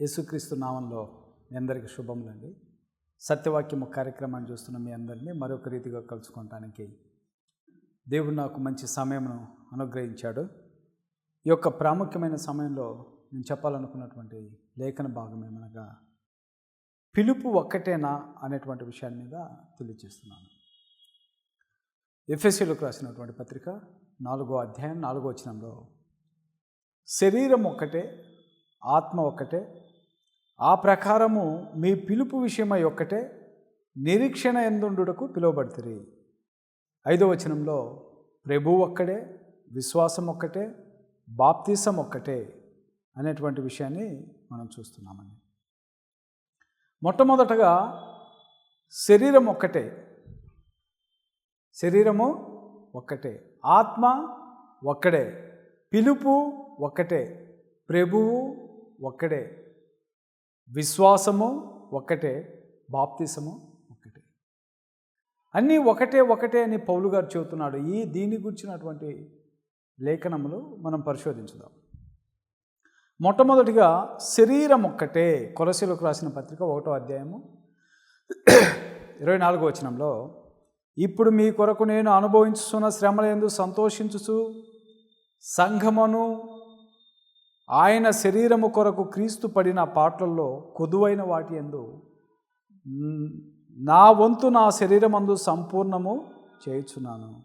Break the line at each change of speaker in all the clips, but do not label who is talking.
యేసుక్రీస్తు నామంలో మీ అందరికీ శుభములండి. సత్యవాక్యము కార్యక్రమాన్ని చూస్తున్న మీ అందరినీ మరొక రీతిగా కలుసుకోవటానికి దేవుడు నాకు మంచి సమయమును అనుగ్రహించాడు. ఈ యొక్క ప్రాముఖ్యమైన సమయంలో నేను చెప్పాలనుకున్నటువంటి లేఖన భాగం ఏమనగా పిలుపు ఒక్కటేనా అనేటువంటి విషయాన్ని మీద తెలియజేస్తున్నాను. ఎఫ్ఎస్సీలకు రాసినటువంటి పత్రిక నాలుగో అధ్యాయం నాలుగో వచనంలో శరీరం ఒక్కటే ఆత్మ ఒక్కటే ఆ ప్రకారము మీ పిలుపు విషయమై ఒక్కటే నిరీక్షణ ఎందుండుటకు పిలువబడుతుంది ఐదో వచనంలో ప్రభు ఒక్కడే విశ్వాసం ఒక్కటే బాప్తీసం ఒక్కటే అనేటువంటి విషయాన్ని మనం చూస్తున్నామండి. మొట్టమొదటగా శరీరం ఒక్కటే శరీరము ఒక్కటే ఆత్మ ఒక్కడే పిలుపు ఒక్కటే ప్రభువు ఒక్కడే విశ్వాసము ఒక్కటే బాప్తిసము ఒక్కటే అన్నీ ఒకటే ఒకటే అని పౌలు గారు చెబుతున్నాడు. ఈ దీని గురించినటువంటి లేఖనములు మనం పరిశోధించుదాం. మొట్టమొదటిగా శరీరం ఒక్కటే కొలసీలకు రాసిన పత్రిక ఒకటో అధ్యాయము ఇరవై నాలుగో వచనంలో ఇప్పుడు మీ కొరకు నేను అనుభవించుతున్న శ్రమలందు సంతోషించుచు సంఘమును ఆయన శరీరము కొరకు క్రీస్తు పడిన పాటల్లో కొదువైన వాటి ఎందు నా వంతు నా శరీరమందు సంపూర్ణము చేయుచున్నాను.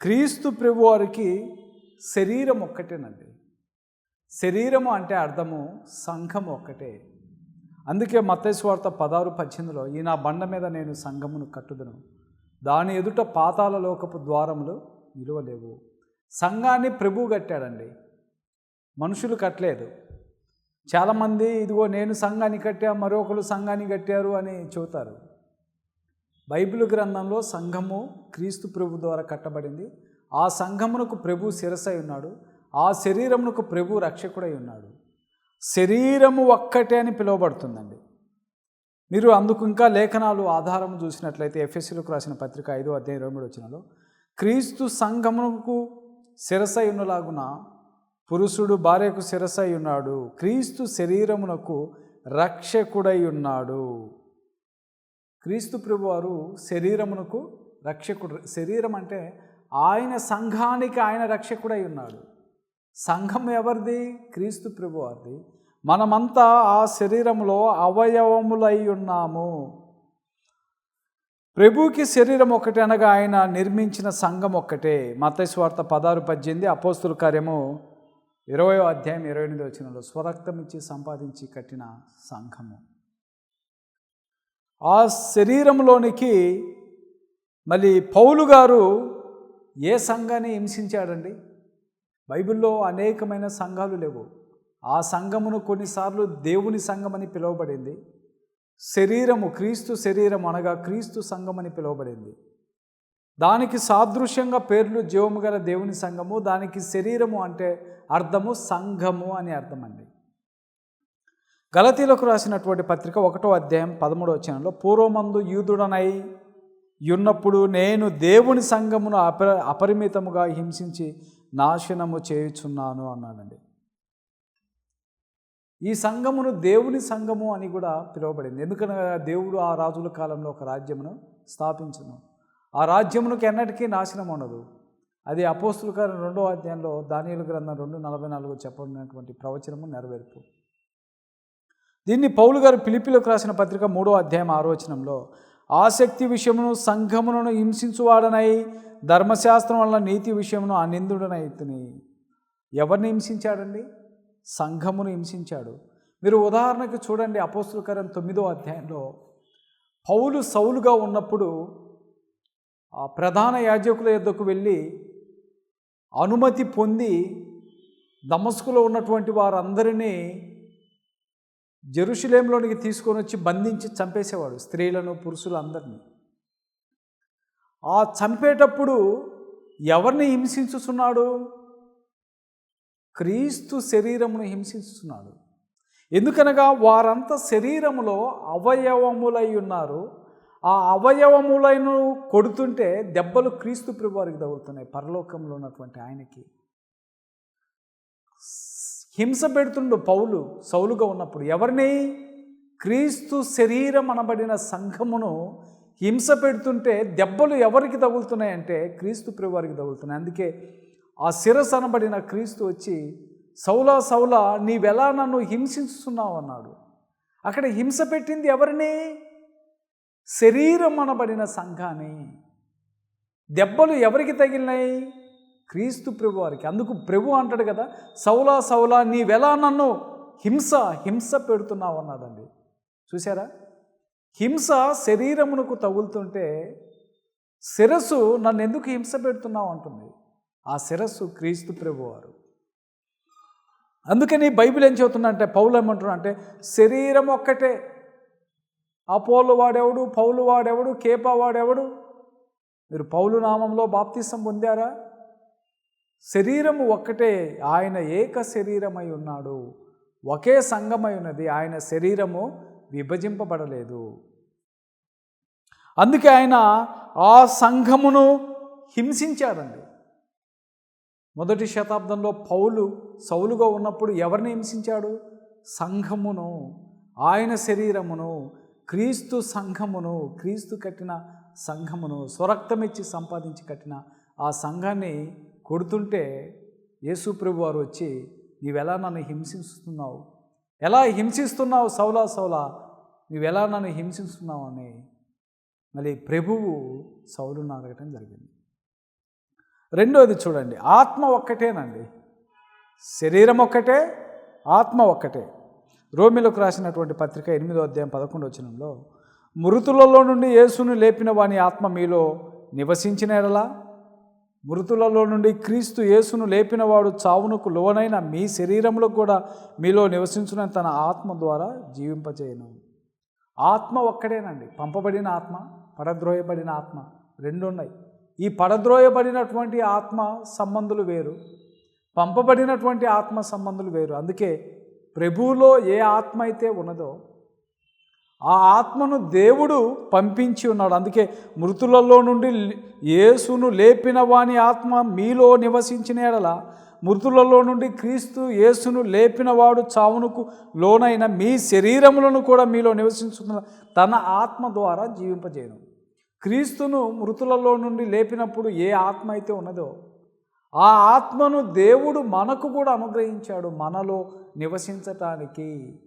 క్రీస్తు ప్రభు వారికి శరీరం ఒక్కటేనండి. శరీరము అంటే అర్థము సంఘం ఒక్కటే. అందుకే మత్తేశ్వార్త పదారు పద్దెనిమిదిలో ఈ నా బండ మీద నేను సంఘమును కట్టుదను. దాని ఎదుట పాతాల లోకపు ద్వారములు నిలువలేవు. సంఘాన్ని ప్రభు కట్టాడండి. మనుషులు కట్టలేదు. చాలామంది ఇదిగో నేను సంఘాన్ని కట్టా మరొకరు సంఘాన్ని కట్టారు అని చెబుతారు. బైబిల్ గ్రంథంలో సంఘము క్రీస్తు ప్రభు ద్వారా కట్టబడింది. ఆ సంఘమునకు ప్రభు శిరసై ఉన్నాడు. ఆ శరీరమునకు ప్రభు రక్షకుడై ఉన్నాడు. శరీరము ఒక్కటే అని పిలువబడుతుందండి. మీరు అందుకు ఇంకా లేఖనాలు ఆధారం చూసినట్లయితే ఎఫ్ఎస్సీలకు రాసిన పత్రిక ఐదో అధ్యాయం ఇరవై మూడు వచ్చినలో క్రీస్తు సంఘమునకు శిరసై ఉన్నలాగున పురుషుడు భార్యకు శిరసై ఉన్నాడు క్రీస్తు శరీరమునకు రక్షకుడై ఉన్నాడు. క్రీస్తు ప్రభు వారు శరీరమునకు రక్షకుడు శరీరం అంటే ఆయన సంఘానికి ఆయన రక్షకుడై ఉన్నాడు. సంఘం ఎవరిది? క్రీస్తు ప్రభు వారిది మనమంతా ఆ శరీరంలో అవయవములై ఉన్నాము. ప్రభుకి శరీరం ఒకటి అనగా ఆయన నిర్మించిన సంఘం ఒక్కటే. మతస్వార్త పదారు పద్దెనిమిది అపోస్తుల కార్యము ఇరవయో అధ్యాయం ఇరవై ఎనిమిది వచ్చినలో స్వరక్తం ఇచ్చి సంపాదించి కట్టిన సంఘము. ఆ శరీరంలోనికి మళ్ళీ పౌలు గారు ఏ సంఘాన్ని హింసించాడండి? బైబిల్లో అనేకమైన సంఘాలు లేవు. ఆ సంఘమును కొన్నిసార్లు దేవుని సంఘం అని పిలువబడింది. శరీరము క్రీస్తు శరీరం అనగా క్రీస్తు సంఘం అని పిలువబడింది. దానికి సాదృశ్యంగా పేర్లు జీవము గల దేవుని సంఘము దానికి శరీరము అంటే అర్థము సంఘము అని అర్థమండి. గలతీలకు రాసినటువంటి పత్రిక ఒకటో అధ్యాయం పదమూడవ వచనంలో పూర్వమందు యూదుడనై ఉన్నప్పుడు నేను దేవుని సంఘమును అపరి అపరిమితముగా హింసించి నాశనము చేయుచున్నాను అన్నాడండి. ఈ సంఘమును దేవుని సంఘము అని కూడా పిలువబడింది. ఎందుకనగా దేవుడు ఆ రాజుల కాలంలో ఒక రాజ్యమును స్థాపించను. ఆ రాజ్యమునకు ఎన్నటికీ నాశనం ఉండదు. అది అపోస్తుల కాలం రెండో అధ్యాయంలో దానియుల గ్రంథం రెండు నలభై నాలుగు చెప్పబడినటువంటి ప్రవచనము నెరవేర్పు. దీన్ని పౌలు గారు పిలిపిలోకి రాసిన పత్రిక మూడో అధ్యాయం ఆరోచనంలో ఆసక్తి విషయమును సంఘమును హింసించువాడనై ధర్మశాస్త్రం వల్ల నీతి విషయమును ఆ నిందుడనైతుని ఎవరిని హింసించాడండి? సంఘమును హింసించాడు. మీరు ఉదాహరణకు చూడండి అపోస్తులకరం తొమ్మిదో అధ్యాయంలో పౌలు సౌలుగా ఉన్నప్పుడు ఆ ప్రధాన యాజకుల యొద్దకు వెళ్ళి అనుమతి పొంది దమస్కులో ఉన్నటువంటి వారందరినీ జెరూషలేంలోనికి తీసుకొని వచ్చి బంధించి చంపేసేవాడు స్త్రీలను పురుషులు అందరినీ. ఆ చంపేటప్పుడు ఎవరిని హింసించుచున్నాడు? క్రీస్తు శరీరమును హింసిస్తున్నాడు ఎందుకనగా వారంతా శరీరములో అవయవములై ఉన్నారు. ఆ అవయవములను కొడుతుంటే దెబ్బలు క్రీస్తు ప్రభువారికి తగులుతున్నాయి. పరలోకంలో ఉన్నటువంటి ఆయనకి. హింస పెడుతుండు పౌలు సౌలుగా ఉన్నప్పుడు. ఎవరిని? క్రీస్తు శరీరం అనబడిన సంఘమును హింస పెడుతుంటే దెబ్బలు ఎవరికి తగులుతున్నాయంటే క్రీస్తు ప్రభువారికి తగులుతున్నాయి. అందుకే ఆ శిరస్ అనబడిన క్రీస్తు వచ్చి సౌలా సౌలా నీవెలా నన్ను హింసిస్తున్నావు అన్నాడు. అక్కడ హింస పెట్టింది ఎవరిని? శరీరం అనబడిన సంఘాన్ని దెబ్బలు ఎవరికి తగిలినాయి? క్రీస్తు ప్రభు వారికి. అందుకు ప్రభు అంటాడు కదా సౌలా సౌలా నీవెలా నన్ను హింస హింస పెడుతున్నావు అన్నాడండి. చూసారా హింస శరీరమునకు తగులుతుంటే శిరస్సు నన్ను ఎందుకు హింస పెడుతున్నావు అంటుంది. ఆ శిరస్సు క్రీస్తు ప్రభువారు అందుకని బైబిల్ ఏం చెబుతున్నా అంటే పౌలు ఏమంటున్నా అంటే శరీరం ఒక్కటే అపోలు వాడెవడు? పౌలు వాడెవడు? కేపా వాడెవడు? మీరు పౌలు నామంలో బాప్తిసం పొందారా? శరీరము ఒక్కటే ఆయన ఏక శరీరమై ఉన్నాడు. ఒకే సంఘమై ఉన్నది ఆయన శరీరము విభజింపబడలేదు. అందుకే ఆయన ఆ సంఘమును హింసించాడండి. మొదటి శతాబ్దంలో పౌలు సౌలుగా ఉన్నప్పుడు ఎవరిని హింసించాడు? సంఘమును ఆయన శరీరమును. క్రీస్తు సంఘమును క్రీస్తు కట్టిన సంఘమును స్వరక్తమిచ్చి సంపాదించి కట్టిన ఆ సంఘాన్ని కొడుతుంటే యేసు ప్రభు వారు వచ్చి నీవెలా నన్ను హింసిస్తున్నావు? ఎలా హింసిస్తున్నావు సౌలా సౌలా? నీవెలా నన్ను హింసిస్తున్నావు? అని మళ్ళీ ప్రభువు సౌలును అడగటం జరిగింది. రెండోది చూడండి ఆత్మ ఒక్కటేనండి. శరీరం ఒక్కటే ఆత్మ ఒక్కటే. రోమిలకు రాసినటువంటి పత్రిక ఎనిమిదో అధ్యాయం పదకొండు వచనంలో మృతులలో నుండి యేసును లేపిన వాని ఆత్మ మీలో నివసించిన ఎడలా? మృతులలో నుండి క్రీస్తు యేసును లేపినవాడు చావునకు లోనైన మీ శరీరంలో కూడా మీలో నివసించిన తన ఆత్మ ద్వారా జీవింపజేయను ఆత్మ ఒక్కడేనండి. పంపబడిన ఆత్మ పడద్రోయబడిన ఆత్మ రెండు ఉన్నాయి. ఈ పడద్రోయబడినటువంటి ఆత్మ సంబంధులు వేరు పంపబడినటువంటి ఆత్మ సంబంధులు వేరు. అందుకే ప్రభువులో ఏ ఆత్మ అయితే ఉన్నదో ఆ ఆత్మను దేవుడు పంపించి ఉన్నాడు. అందుకే మృతులలో నుండి యేసును లేపిన వాని ఆత్మ మీలో నివసించిన ఎడల మృతులలో నుండి క్రీస్తు యేసును లేపినవాడు చావునుకు లోనైన మీ శరీరములను కూడా మీలో నివసించుతున్న తన ఆత్మ ద్వారా జీవింపజేయను. క్రీస్తును మృతులలో నుండి లేపినప్పుడు ఏ ఆత్మ అయితే ఉన్నదో ఆ ఆత్మను దేవుడు మనకు కూడా అనుగ్రహించాడు మనలో నివసించటానికి.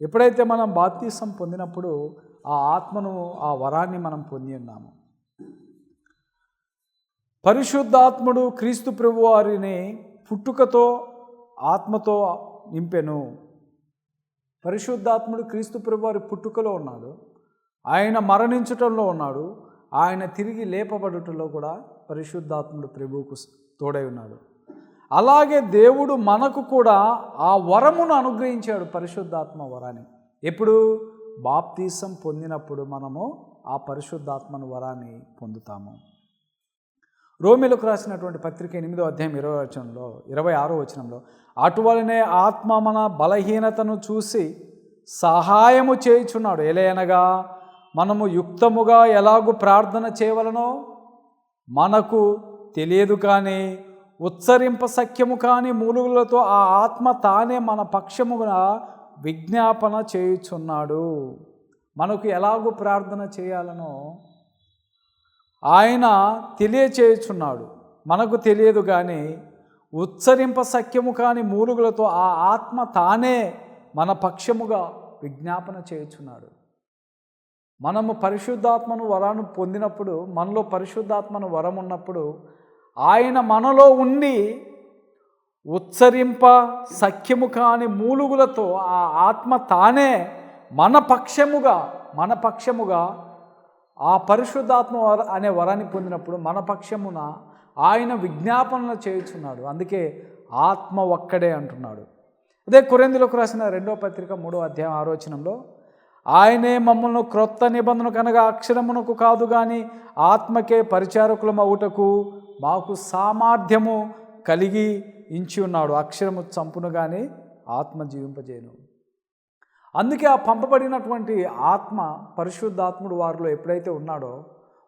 ఎప్పుడైతే మనం బాప్తీసం పొందినప్పుడు ఆ ఆత్మను ఆ వరాన్ని మనం పొంది ఉన్నాము. పరిశుద్ధాత్ముడు క్రీస్తు ప్రభు వారిని పుట్టుకతో ఆత్మతో నింపెను. పరిశుద్ధాత్ముడు క్రీస్తు ప్రభు వారి పుట్టుకలో ఉన్నాడు. ఆయన మరణించటంలో ఉన్నాడు. ఆయన తిరిగి లేపబడుటలో కూడా పరిశుద్ధాత్ముడు ప్రభువుకు తోడై ఉన్నాడు. అలాగే దేవుడు మనకు కూడా ఆ వరమును అనుగ్రహించాడు పరిశుద్ధాత్మ వరాన్ని. ఎప్పుడు? బాప్తీసం పొందినప్పుడు మనము ఆ పరిశుద్ధాత్మను వరాన్ని పొందుతాము. రోమిలకు రాసినటువంటి పత్రిక ఎనిమిదో అధ్యాయం ఇరవై వచనంలో ఇరవై ఆరో వచనంలో అటువలనే ఆత్మ మన బలహీనతను చూసి సహాయము చేయుచున్నాడు. ఎలయనగా మనము యుక్తముగా ఎలాగూ ప్రార్థన చేయవలనో మనకు తెలియదు కానీ ఉచ్చరింప సఖ్యము కాని మూలుగులతో ఆ ఆత్మ తానే మన పక్షముగా విజ్ఞాపన చేయుచున్నాడు. మనకు ఎలాగూ ప్రార్థన చేయాలనో ఆయన తెలియచేయుచున్నాడు. మనకు తెలియదు కానీ ఉచ్చరింప సఖ్యము కాని మూలుగులతో ఆ ఆత్మ తానే మన పక్షముగా విజ్ఞాపన చేయుచున్నాడు. మనము పరిశుద్ధాత్మను వరాను పొందినప్పుడు మనలో పరిశుద్ధాత్మను వరం ఉన్నప్పుడు ఆయన మనలో ఉండి ఉచ్చరింప సఖ్యము కాని మూలుగులతో ఆ ఆత్మ తానే మన పక్షముగా మన పక్షముగా ఆ పరిశుద్ధాత్మ వర అనే వరాన్ని పొందినప్పుడు మన పక్షమున ఆయన విజ్ఞాపనలు చేయుచున్నాడు. అందుకే ఆత్మ ఒక్కడే అంటున్నాడు. అదే కురెందులకు రాసిన రెండో పత్రిక మూడో అధ్యాయం ఆలోచనలో ఆయనే మమ్మల్ని క్రొత్త నిబంధన కనుక అక్షరమునకు కాదు కానీ ఆత్మకే పరిచారకులం అవుటకు మాకు సామర్థ్యము కలిగి ఇంచి ఉన్నాడు. అక్షరము చంపును కానీ ఆత్మ జీవింపజేయను. అందుకే ఆ పంపబడినటువంటి ఆత్మ పరిశుద్ధాత్ముడు వారిలో ఎప్పుడైతే ఉన్నాడో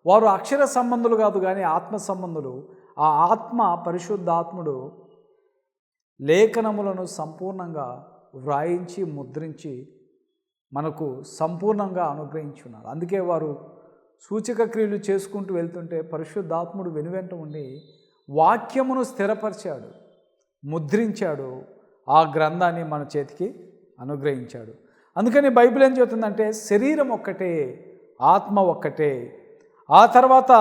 వారు అక్షర సంబంధులు కాదు కానీ ఆత్మ సంబంధులు. ఆ ఆత్మ పరిశుద్ధాత్ముడు లేఖనములను సంపూర్ణంగా వ్రాయించి ముద్రించి మనకు సంపూర్ణంగా అనుగ్రహించున్నారు అందుకే వారు సూచక క్రియలు చేసుకుంటూ వెళ్తుంటే పరిశుద్ధాత్ముడు వెనువెంట ఉండి వాక్యమును స్థిరపరిచాడు ముద్రించాడు ఆ గ్రంథాన్ని మన చేతికి అనుగ్రహించాడు. అందుకని బైబిల్ ఏం చెబుతుందంటే శరీరం ఒక్కటే ఆత్మ ఒక్కటే ఆ తర్వాత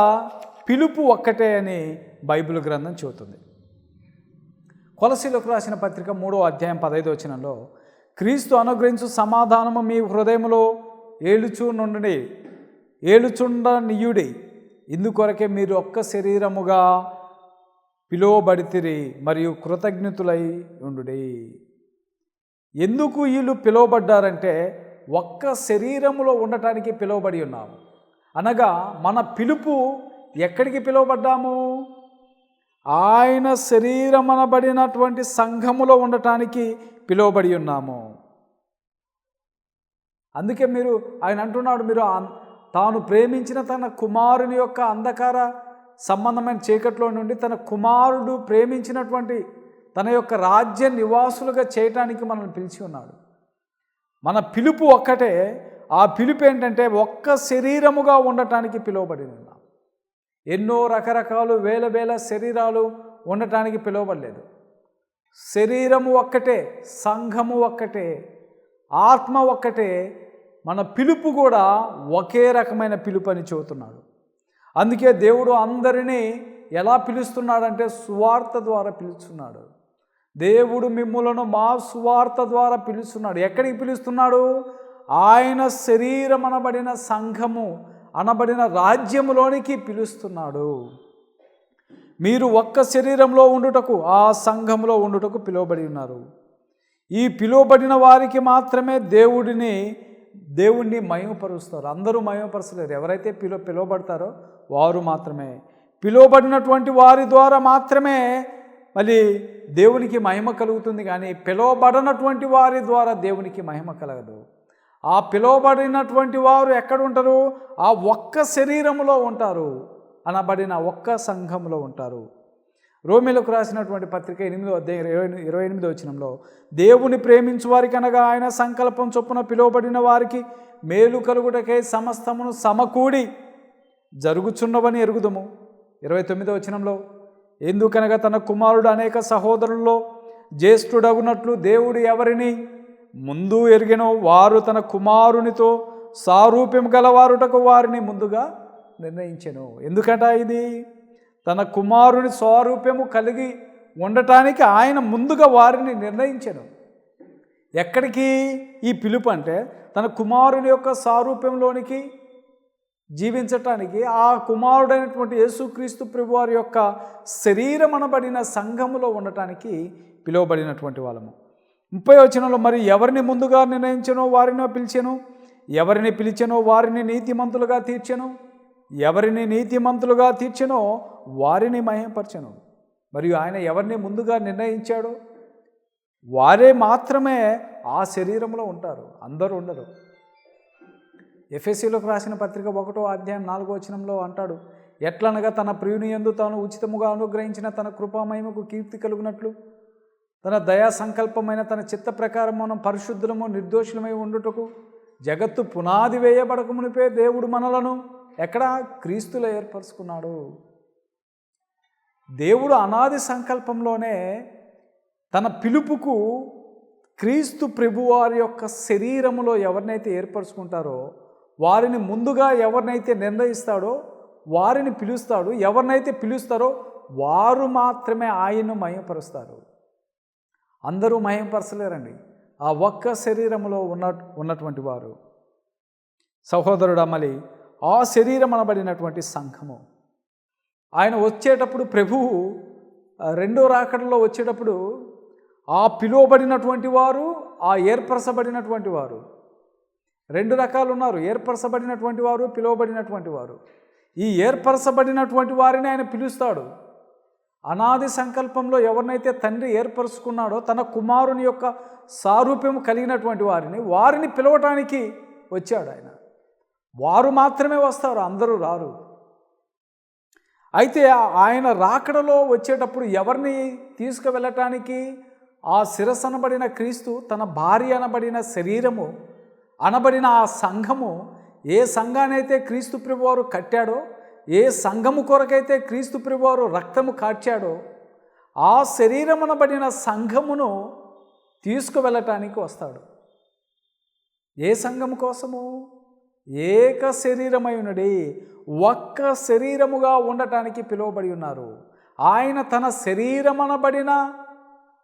పిలుపు ఒక్కటే అని బైబిల్ గ్రంథం చెబుతుంది. కొలసీలకు రాసిన పత్రిక మూడో అధ్యాయం పదహైదు వచనంలో క్రీస్తు అనుగ్రహించు సమాధానము మీ హృదయంలో ఏలుచూ నుండి ఏలుచుండ నియుడి. ఇందుకొరకే మీరు ఒక్క శరీరముగా పిలువబడితిరి మరియు కృతజ్ఞతులై ఉండుడి. ఎందుకు వీళ్ళు పిలువబడ్డారంటే ఒక్క శరీరములో ఉండటానికి పిలువబడి ఉన్నాము. అనగా మన పిలుపు ఎక్కడికి పిలువబడ్డాము? ఆయన శరీరమనబడినటువంటి సంఘములో ఉండటానికి పిలువబడి ఉన్నాము. అందుకే మీరు ఆయన అంటున్నాడు మీరు తాను ప్రేమించిన తన కుమారుని యొక్క అంధకార సంబంధమైన చీకట్లో నుండి తన కుమారుడు ప్రేమించినటువంటి తన యొక్క రాజ్య నివాసులుగా చేయటానికి మనల్ని పిలిచి ఉన్నాడు. మన పిలుపు ఒక్కటే ఆ పిలుపు ఏంటంటే ఒక్క శరీరముగా ఉండటానికి పిలువబడి ఉన్నాం ఎన్నో రకరకాలు వేల వేల శరీరాలు ఉండటానికి పిలువబడలేదు. శరీరము ఒక్కటే సంఘము ఒక్కటే ఆత్మ ఒక్కటే మన పిలుపు కూడా ఒకే రకమైన పిలుపు అని చెబుతున్నాడు. అందుకే దేవుడు అందరినీ ఎలా పిలుస్తున్నాడంటే సువార్త ద్వారా పిలుస్తున్నాడు. దేవుడు మిమ్ములను మా సువార్త ద్వారా పిలుస్తున్నాడు. ఎక్కడికి పిలుస్తున్నాడు? ఆయన శరీరం అనబడిన సంఘము అనబడిన రాజ్యములోనికి పిలుస్తున్నాడు. మీరు ఒక్క శరీరంలో ఉండుటకు ఆ సంఘంలో ఉండుటకు పిలువబడి ఉన్నారు. ఈ పిలువబడిన వారికి మాత్రమే దేవుడిని దేవుణ్ణి మహిమపరుస్తారు. అందరూ మహిమపరచలేరు. ఎవరైతే పిలు పిలువబడతారో వారు మాత్రమే. పిలువబడినటువంటి వారి ద్వారా మాత్రమే మళ్ళీ దేవునికి మహిమ కలుగుతుంది కానీ పిలువబడినటువంటి వారి ద్వారా దేవునికి మహిమ కలగదు. ఆ పిలువబడినటువంటి వారు ఎక్కడ ఉంటారు? ఆ ఒక్క శరీరంలో ఉంటారు. అనబడిన ఒక్క సంఘంలో ఉంటారు. రోమిలకు రాసినటువంటి పత్రిక ఎనిమిదో అధ్యాయం ఇరవై ఇరవై ఎనిమిదో వచ్చినంలో దేవుని ప్రేమించు వారికి అనగా ఆయన సంకల్పం చొప్పున పిలువబడిన వారికి మేలు కలుగుటకై సమస్తమును సమకూడి జరుగుచున్నవని ఎరుగుదము. ఇరవై తొమ్మిదో వచనంలో ఎందుకనగా తన కుమారుడు అనేక సహోదరుల్లో జ్యేష్ఠుడగునట్లు దేవుడు ఎవరిని ముందు ఎరిగినో వారు తన కుమారునితో సారూప్యం గలవారుటకు వారిని ముందుగా నిర్ణయించెను. ఎందుకట ఇది? తన కుమారుని స్వరూప్యము కలిగి ఉండటానికి ఆయన ముందుగా వారిని నిర్ణయించెను. ఎక్కడికి? ఈ పిలుపు అంటే తన కుమారుని యొక్క సారూప్యంలోనికి జీవించటానికి ఆ కుమారుడైనటువంటి యేసుక్రీస్తు ప్రభువారి యొక్క శరీరమనబడిన సంఘములో ఉండటానికి పిలువబడినటువంటి వాళ్ళము. ముప్పై వచనంలో మరి ఎవరిని ముందుగా నిర్ణయించనో వారిని పిలిచెను? ఎవరిని పిలిచెనో వారిని నీతిమంతులుగా తీర్చెను? ఎవరిని నీతిమంతులుగా తీర్చినో వారిని మహిమపరచెను మరియు ఆయన ఎవరిని ముందుగా నిర్ణయించాడో వారే మాత్రమే ఆ శరీరంలో ఉంటారు అందరూ ఉండరు. ఎఫ్ఎస్సిలోకి రాసిన పత్రిక ఒకటో అధ్యాయం నాలుగో వచనంలో అంటాడు ఎట్లనగా తన ప్రియుని ఎందు తాను ఉచితముగా అనుగ్రహించిన తన కృపామయముకు కీర్తి కలుగునట్లు? తన దయా సంకల్పమైన తన చిత్త ప్రకారం మనం పరిశుద్ధులము నిర్దోషులమై ఉండుటకు జగత్తు పునాది వేయబడకమునిపే దేవుడు మనలను? ఎక్కడ క్రీస్తులో ఏర్పరచుకున్నాడు? దేవుడు అనాది సంకల్పంలోనే తన పిలుపుకు క్రీస్తు ప్రభువారి యొక్క శరీరములో ఎవరినైతే ఏర్పరచుకుంటారో వారిని ముందుగా ఎవరినైతే నిర్ణయిస్తాడో వారిని పిలుస్తాడు ఎవరినైతే పిలుస్తారో వారు మాత్రమే ఆయన్ను మయంపరుస్తారు అందరూ మయంపరచలేరండి ఆ ఒక్క శరీరంలో ఉన్న ఉన్నటువంటి వారు. సహోదరుడు అమలి ఆ శరీరం అనబడినటువంటి సంఘము. ఆయన వచ్చేటప్పుడు ప్రభువు రెండో రాకడలో వచ్చేటప్పుడు ఆ పిలువబడినటువంటి వారు ఆ ఏర్పరచబడినటువంటి వారు. రెండు రకాలు ఉన్నారు. ఏర్పరచబడినటువంటి వారు పిలువబడినటువంటి వారు. ఈ ఏర్పరచబడినటువంటి వారిని ఆయన పిలుస్తాడు. అనాది సంకల్పంలో ఎవరినైతే తండ్రి ఏర్పరచుకున్నాడో తన కుమారుని యొక్క సారూప్యం కలిగినటువంటి వారిని వారిని పిలవటానికి వచ్చాడు ఆయన. వారు మాత్రమే వస్తారు అందరూ రారు. అయితే ఆయన రాకడలో వచ్చేటప్పుడు ఎవరిని తీసుకువెళ్ళటానికి? ఆ శిరస్సు అనబడిన క్రీస్తు తన భార్య అనబడిన శరీరము అనబడిన ఆ సంఘము ఏ సంఘానైతే క్రీస్తు ప్రభువారు కట్టాడో ఏ సంఘము కొరకైతే క్రీస్తు ప్రభువారు రక్తము కాచాడో ఆ శరీరం అనబడిన సంఘమును తీసుకువెళ్ళటానికి వస్తాడు. ఏ సంఘము కోసము? ఏక శరీరమై ఉన్నది ఒక్క శరీరముగా ఉండటానికి పిలువబడి ఉన్నారు. ఆయన తన శరీరమనబడిన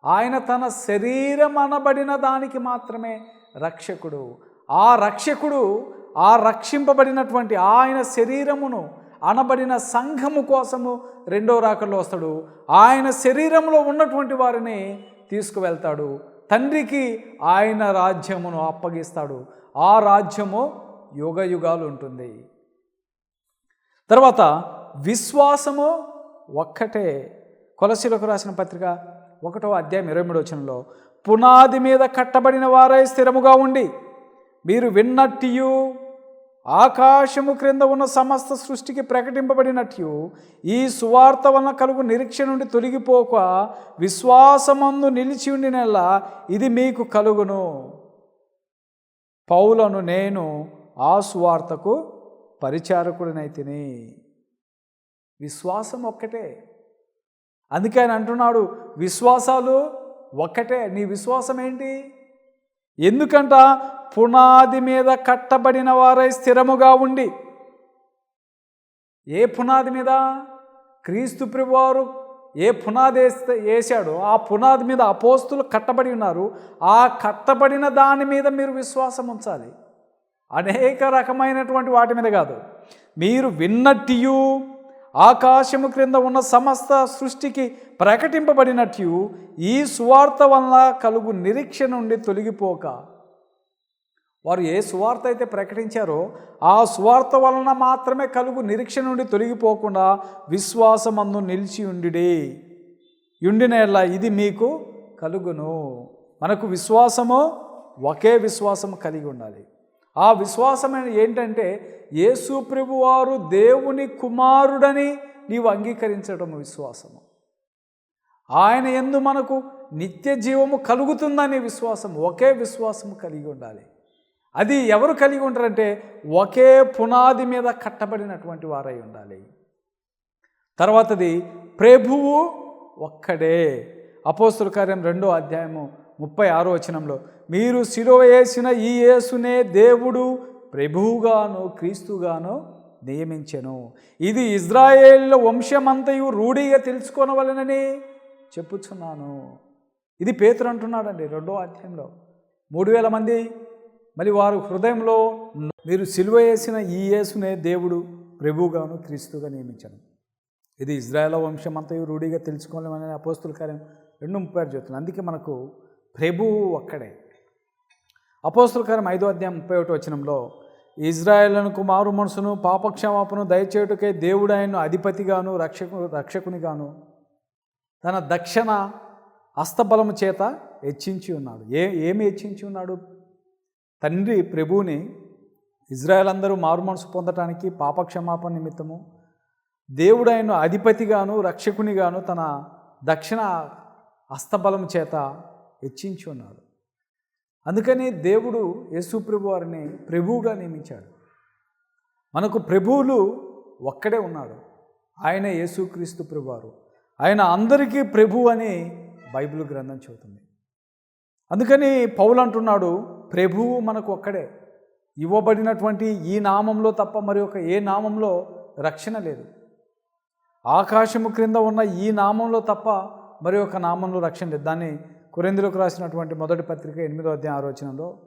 ఆయన తన శరీరమనబడిన దానికి మాత్రమే రక్షకుడు. ఆ రక్షకుడు ఆ రక్షింపబడినటువంటి ఆయన శరీరమును అనబడిన సంఘము కోసము రెండో రాకల్లో వస్తాడు. ఆయన శరీరంలో ఉన్నటువంటి వారిని తీసుకువెళ్తాడు. తండ్రికి ఆయన రాజ్యమును అప్పగిస్తాడు. ఆ రాజ్యము యుగ యుగాలు ఉంటుంది తర్వాత విశ్వాసము ఒక్కటే. కొలసీలకు రాసిన పత్రిక ఒకటో అధ్యాయం ఇరవై మూడు వచనంలో పునాది మీద కట్టబడిన వారై స్థిరముగా ఉండి మీరు విన్నట్టియు ఆకాశము క్రింద ఉన్న సమస్త సృష్టికి ప్రకటింపబడినట్టు ఈ సువార్త వలన కలుగు నిరీక్ష నుండి తొలగిపోక విశ్వాసమందు నిలిచి ఉండినలా ఇది మీకు కలుగును. పౌలను నేను ఆ సువార్తకు పరిచారకుడినైతిని. విశ్వాసం ఒక్కటే. అందుకే ఆయన అంటున్నాడు విశ్వాసాలు ఒక్కటే. నీ విశ్వాసం ఏంటి ఎందుకంట పునాది మీద కట్టబడిన వారై స్థిరముగా ఉండి. ఏ పునాది మీద? క్రీస్తు ప్రభువారు ఏ పునాది వేస్తే వేసాడో ఆ పునాది మీద అపోస్తులు కట్టబడి ఉన్నారు. ఆ కట్టబడిన దాని మీద మీరు విశ్వాసం ఉంచాలి. అనేక రకమైనటువంటి వాటి మీద కాదు. మీరు విన్నట్టియు ఆకాశము క్రింద ఉన్న సమస్త సృష్టికి ప్రకటింపబడినట్టు ఈ సువార్త వలన కలుగు నిరీక్ష నుండి తొలగిపోక. వారు ఏ సువార్త అయితే ప్రకటించారో ఆ సువార్త వలన మాత్రమే కలుగు నిరీక్ష నుండి తొలగిపోకుండా విశ్వాసమందు నిలిచి ఉండి ఉండినేలా ఇది మీకు కలుగును. మనకు విశ్వాసము ఒకే విశ్వాసము కలిగి ఉండాలి. ఆ విశ్వాసం ఏంటంటే యేసు ప్రభువారు దేవుని కుమారుడని నీవు అంగీకరించడం విశ్వాసము. ఆయన ఎందు మనకు నిత్య జీవము కలుగుతుందనే విశ్వాసం ఒకే విశ్వాసము కలిగి ఉండాలి. అది ఎవరు కలిగి ఉంటారంటే ఒకే పునాది మీద కట్టబడినటువంటి వారై ఉండాలి. తర్వాతది ప్రభువు ఒక్కడే. అపోస్తుల కార్యం రెండో అధ్యాయము ముప్పై ఆరో వచనంలో మీరు శిలువ వేసిన ఈ యేసునే దేవుడు ప్రభువుగాను క్రీస్తుగాను నియమించెను. ఇది ఇజ్రాయేల్ వంశమంతయు రూఢిగా తెలుసుకోనవలనని చెప్పుచున్నాను. ఇది పేతురు అంటున్నాడండి రెండో అధ్యాయంలో. మూడు వేల మంది మరి వారు హృదయంలో మీరు సిలువ వేసిన ఈ యేసునే దేవుడు ప్రభువుగాను క్రీస్తుగా నియమించను. ఇది ఇజ్రాయేల్ వంశమంతయు రూఢిగా తెలుసుకోలేమని అపోస్తుల కార్యం రెండు ముప్పై చెప్తున్నాను అందుకే మనకు ప్రభువు ఒక్కడే. అపోస్తుల ఐదో అధ్యాయం ముప్పై ఒకటి వచనంలో ఇజ్రాయేళ్ళను కుమారు మనసును పాపక్షమాపను దయచేయుటకే దేవుడు ఆయన్ను అధిపతిగాను రక్షకు రక్షకునిగాను తన దక్షిణ హస్తబలము చేత హెచ్చించి ఉన్నాడు. ఏ ఏమి హెచ్చించి ఉన్నాడు? తండ్రి ప్రభువుని ఇజ్రాయెల్ అందరూ మారు మనసు పొందటానికి పాపక్షమాపణ నిమిత్తము దేవుడు ఆయన అధిపతిగాను రక్షకునిగాను తన దక్షిణ హస్తబలం చేత హెచ్చించి ఉన్నాడు. అందుకని దేవుడు యేసుప్రభు వారిని ప్రభువుగా నియమించాడు. మనకు ప్రభువులు ఒక్కడే ఉన్నాడు. ఆయన యేసుక్రీస్తు ప్రభువారు. ఆయన అందరికీ ప్రభు అని బైబిల్ గ్రంథం చెబుతుంది. అందుకని పౌలు అంటున్నాడు ప్రభువు మనకు ఒక్కడే. ఇవ్వబడినటువంటి ఈ నామంలో తప్ప మరి ఒక ఏ నామంలో రక్షణ లేదు. ఆకాశము క్రింద ఉన్న ఈ నామంలో తప్ప మరి ఒక నామంలో రక్షణ లేదు. దాన్ని కురేంద్రులకు రాసినటువంటి మొదటి పత్రిక ఎనిమిదో అధ్యాయం ఆలోచనలో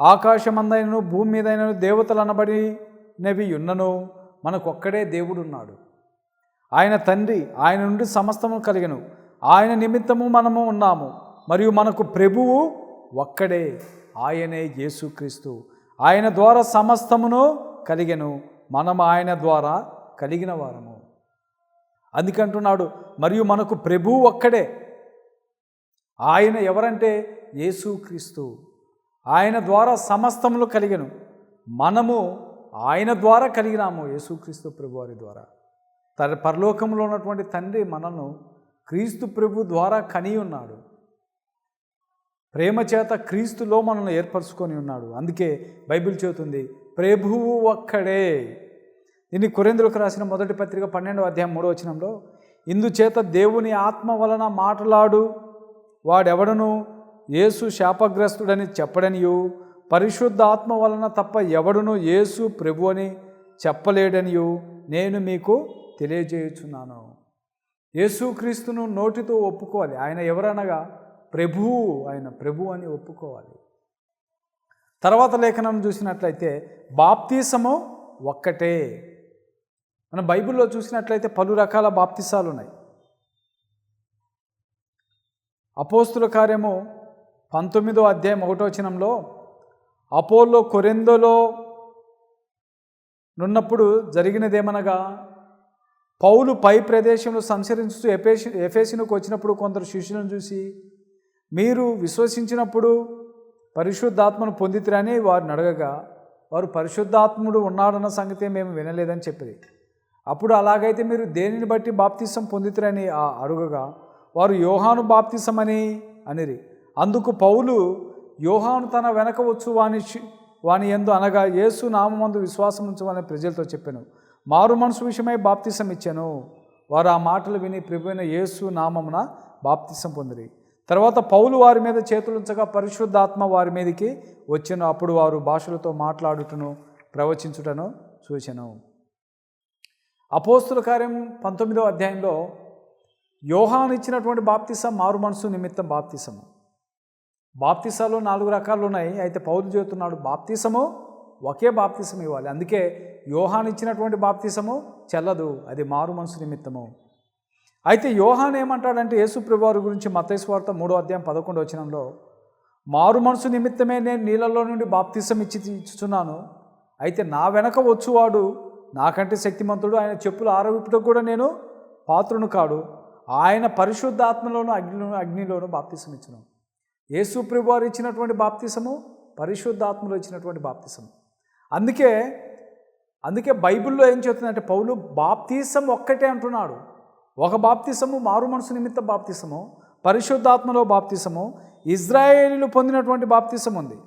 ఆకాశమందైనను భూమి మీదైనను దేవతలు అనబడినవి ఉన్నను మనకొక్కడే దేవుడు ఉన్నాడు ఆయన తండ్రి ఆయన నుండి సమస్తము కలిగను. ఆయన నిమిత్తము మనము ఉన్నాము. మరియు మనకు ప్రభువు ఒక్కడే ఆయనే యేసుక్రీస్తు. ఆయన ద్వారా సమస్తమును కలిగెను. మనం ఆయన ద్వారా కలిగిన వారము. అందుకంటున్నాడు మరియు మనకు ప్రభువు ఒక్కడే ఆయన ఎవరంటే యేసుక్రీస్తు ఆయన ద్వారా సమస్తములు కలిగను. మనము ఆయన ద్వారా కలిగినాము యేసుక్రీస్తు ప్రభువారి ద్వారా. తన పరలోకంలో ఉన్నటువంటి తండ్రి మనను క్రీస్తు ప్రభు ద్వారా కని ఉన్నాడు. ప్రేమ చేత క్రీస్తులో మనల్ని ఏర్పరచుకొని ఉన్నాడు. అందుకే బైబిల్ చెబుతుంది ప్రభువు ఒక్కడే. దీన్ని కురేంద్రులకు రాసిన మొదటి పత్రిక పన్నెండవ అధ్యాయం మూడో వచనంలో ఇందుచేత దేవుని ఆత్మ వలన మాట్లాడు వాడెవడను? యేసు శాపగ్రస్తుడని చెప్పడనియు పరిశుద్ధ ఆత్మ వలన తప్ప ఎవడును యేసు ప్రభు అని చెప్పలేడనియు నేను మీకు తెలియజేయుచున్నాను. యేసుక్రీస్తును నోటితో ఒప్పుకోవాలి. ఆయన ఎవరనగా? ప్రభువు ఆయన ప్రభు అని ఒప్పుకోవాలి. తర్వాత లేఖనం చూసినట్లయితే బాప్తీసము ఒక్కటే. మన బైబిల్లో చూసినట్లయితే పలు రకాల బాప్తిసాలు ఉన్నాయి అపోస్తుల కార్యము పంతొమ్మిదో అధ్యాయం ఒకటో వచనంలో అపోలో కొరెందోలో నున్నప్పుడు జరిగినదేమనగా పౌలు పై ప్రదేశంలో సంచరించుతూ ఎఫేసి ఎఫేసినకు వచ్చినప్పుడు కొందరు శిష్యులను చూసి మీరు విశ్వసించినప్పుడు పరిశుద్ధాత్మను పొందితిరని వారిని అడగగా వారు పరిశుద్ధాత్ముడు ఉన్నాడన్న సంగతి మేము వినలేదని చెప్పింది అప్పుడు అలాగైతే మీరు దేనిని బట్టి బాప్తిసం పొందితురని ఆ అడుగగా వారు యోహాను బాప్తిసమని అనిరి. అందుకు పౌలు యోహాను తన వెనక వచ్చు వాని వాని ఎందు అనగా యేసు నామందు విశ్వాసం ఉంచమని ప్రజలతో చెప్పాను. మారు మనసు విషయమై బాప్తిసం ఇచ్చాను వారు ఆ మాటలు విని ప్రభువైన యేసు నామమున బాప్తిసం పొందిరి. తర్వాత పౌలు వారి మీద చేతులుంచగా పరిశుద్ధాత్మ వారి మీదకి వచ్చాను. అప్పుడు వారు భాషలతో మాట్లాడుటను ప్రవచించుటను చూశాను అపోస్తుల కార్యం పంతొమ్మిదో అధ్యాయంలో యోహాను ఇచ్చినటువంటి బాప్తిసం మారు మనసు నిమిత్తం బాప్తిసము. బాప్తిసాలు నాలుగు రకాలు ఉన్నాయి అయితే పౌరులు చెబుతున్నాడు బాప్తిసము ఒకే బాప్తిసం ఇవ్వాలి. అందుకే యోహాన్ ఇచ్చినటువంటి బాప్తిసము చెల్లదు. అది మారు మనసు నిమిత్తము. అయితే యోహాన్ ఏమంటాడంటే యేసుప్రభు వారి గురించి మతేశ్వార్త మూడో అధ్యాయం పదకొండు వచనంలో మారు మనసు నిమిత్తమే నేను నీళ్ళలో నుండి బాప్తిసం ఇచ్చి ఇచ్చుచున్నాను అయితే నా వెనక వచ్చువాడు నాకంటే శక్తిమంతుడు. ఆయన చెప్పులు ఆరోగ్యటకు కూడా నేను పాత్రును కాడు. ఆయన పరిశుద్ధాత్మలోను అగ్నిలోను అగ్నిలోను బాప్తిసం ఇచ్చినాం. యేసు ప్రభు వారు ఇచ్చినటువంటి బాప్తిసము పరిశుద్ధాత్మలో ఇచ్చినటువంటి బాప్తిసము. అందుకే అందుకే బైబిల్లో ఏం చెప్తుందంటే పౌలు బాప్తీసం ఒక్కటే అంటున్నాడు. ఒక బాప్తిసము మారు మనసు నిమిత్త బాప్తిసము పరిశుద్ధాత్మలో బాప్తిసము ఇజ్రాయేలీలు పొందినటువంటి బాప్తిసం ఉంది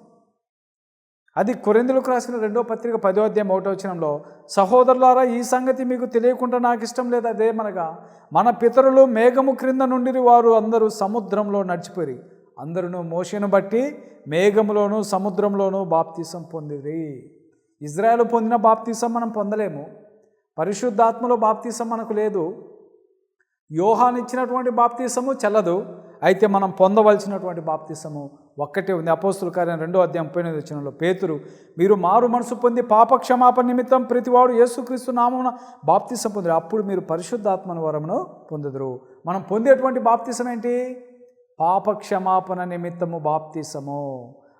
అది కొరిందులకు రాసిన రెండో పత్రిక పదో అధ్యాయం ఒకటో వచనంలో సహోదరులారా ఈ సంగతి మీకు తెలియకుండా నాకు ఇష్టం లేదు. అదేమనగా మన పితరులు మేఘము క్రింద నుండి వారు అందరూ సముద్రంలో నడిచిపోయి అందరూ మోషను బట్టి మేఘములోను సముద్రంలోనూ బాప్తీసం పొందిరి. ఇజ్రాయెల్ పొందిన బాప్తీసం మనం పొందలేము. పరిశుద్ధాత్మలో బాప్తీసం మనకు లేదు. యోహాన్ ఇచ్చినటువంటి బాప్తీసము చెల్లదు. అయితే మనం పొందవలసినటువంటి బాప్తీసము ఒక్కటే ఉంది. అపోస్తుల కార్యం రెండో అధ్యాయం ముప్పై ఎనిమిది వచ్చినలో పేతురు మీరు మారు మనసు పొంది పాప క్షమాపణ నిమిత్తం ప్రతివాడు యేసుక్రీస్తు నామమున బాప్తీసం పొందిరు అప్పుడు మీరు పరిశుద్ధాత్మన వరమును పొందుదురు. మనం పొందేటువంటి బాప్తీసం ఏంటి? పాప క్షమాపణ నిమిత్తము బాప్తీసము.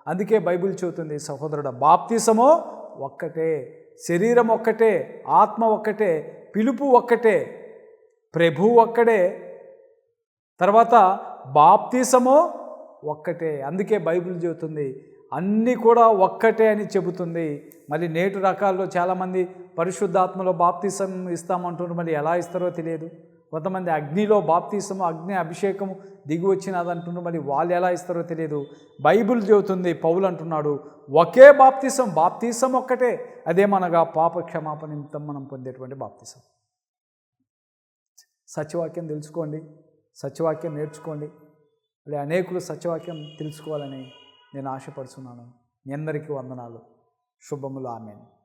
అందుకే బైబిల్ చెబుతుంది సహోదరుడు బాప్తీసము ఒక్కటే శరీరం ఒక్కటే ఆత్మ ఒక్కటే పిలుపు ఒక్కటే ప్రభు ఒక్కడే. తర్వాత బాప్తీసము ఒక్కటే. అందుకే బైబిల్ చెబుతుంది అన్నీ కూడా ఒక్కటే అని చెబుతుంది. మళ్ళీ నేటి రకాల్లో చాలామంది పరిశుద్ధాత్మలో బాప్తీసం ఇస్తామంటున్నారు మళ్ళీ ఎలా ఇస్తారో తెలియదు. కొంతమంది అగ్నిలో బాప్తీసము అగ్ని అభిషేకము దిగి వచ్చినది అంటున్నారు మరి వాళ్ళు ఎలా ఇస్తారో తెలియదు. బైబిల్ చెబుతుంది పౌలు అంటున్నాడు ఒకే బాప్తీసం బాప్తీసం ఒక్కటే. అదేమనగా పాప క్షమాపణ నిమిత్తం మనం పొందేటువంటి బాప్తీసం. సత్యవాక్యం తెలుసుకోండి. సత్యవాక్యం నేర్చుకోండి. అలాగే అనేకులు సత్యవాక్యం తెలుసుకోవాలని నేను ఆశపడుతున్నాను మీ అందరికీ వందనాలు. శుభములు. ఆమెను.